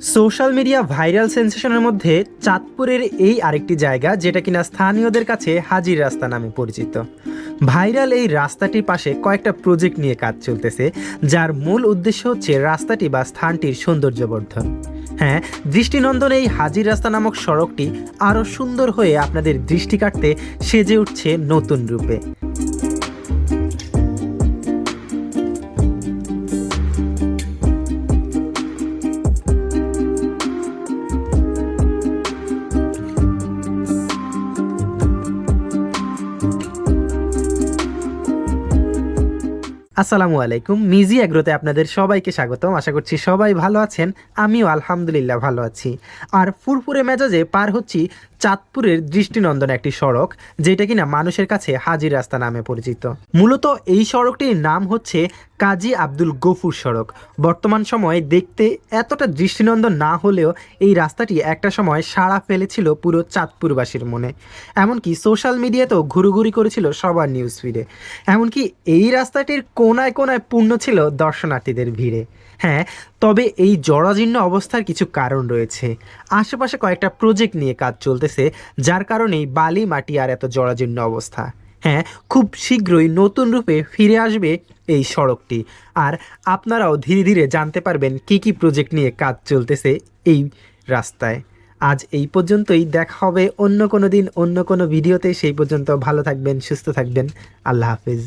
Social media viral সেন্সেশনের মধ্যে চাঁদপুরের এই আরেকটি জায়গা, যেটা কিনা স্থানীয়দের কাছে হাজির রাস্তা নামে পরিচিত। ভাইরাল এই রাস্তাটির পাশে কয়েকটা প্রজেক্ট নিয়ে কাজ চলতেছে, যার মূল উদ্দেশ্য হচ্ছে রাস্তাটি বা স্থানটির সৌন্দর্যবর্ধন। হ্যাঁ দৃষ্টিনন্দন এই হাজির রাস্তা নামক সড়কটি আরও সুন্দর হয়ে আপনাদের দৃষ্টি কাটতে সেজে উঠছে নতুন রূপে। আসসালামু আলাইকুম। মিজি অ্যাগ্রোতে আপনাদের সবাইকে স্বাগতম। আশা করছি সবাই ভালো আছেন। আমিও আলহামদুলিল্লাহ ভালো আছি। আর ফুরফুরে মেজাজে পার হচ্ছি চাঁদপুরের দৃষ্টিনন্দন একটি সড়ক, যেটা কিনা মানুষের কাছে হাজির রাস্তা নামে পরিচিত। মূলত এই সড়কটির নাম হচ্ছে কাজী আব্দুল গফুর সড়ক। বর্তমান সময়ে দেখতে এতটা দৃষ্টিনন্দন না হলেও এই রাস্তাটি একটা সময় সাড়া ফেলেছিল পুরো চাঁদপুরবাসীর মনে। এমনকি সোশ্যাল মিডিয়াতেও ঘুরুঘুরি করেছিল সবার নিউজ ফিডে এমনকি এই রাস্তাটির কোনায় কোনায় পূর্ণ ছিল দর্শনার্থীদের ভিড়ে। হ্যাঁ তবে এই জরাজীর্ণ অবস্থার কিছু কারণ রয়েছে। আশেপাশে কয়েকটা প্রজেক্ট নিয়ে কাজ চলতেছে যার কারণেই বালি মাটি আর এত জরাজীর্ণ অবস্থা। হ্যাঁ খুব শীঘ্রই নতুন রূপে ফিরে আসবে এই সড়কটি। আর আপনারাও ধীরে ধীরে জানতে পারবেন কি কি প্রজেক্ট নিয়ে কাজ চলতেছে এই রাস্তায়। আজ এই পর্যন্তই, দেখা হবে অন্য কোনো দিন, অন্য কোনো ভিডিওতে সেই পর্যন্ত ভালো থাকবেন, সুস্থ থাকবেন। আল্লাহ হাফিজ।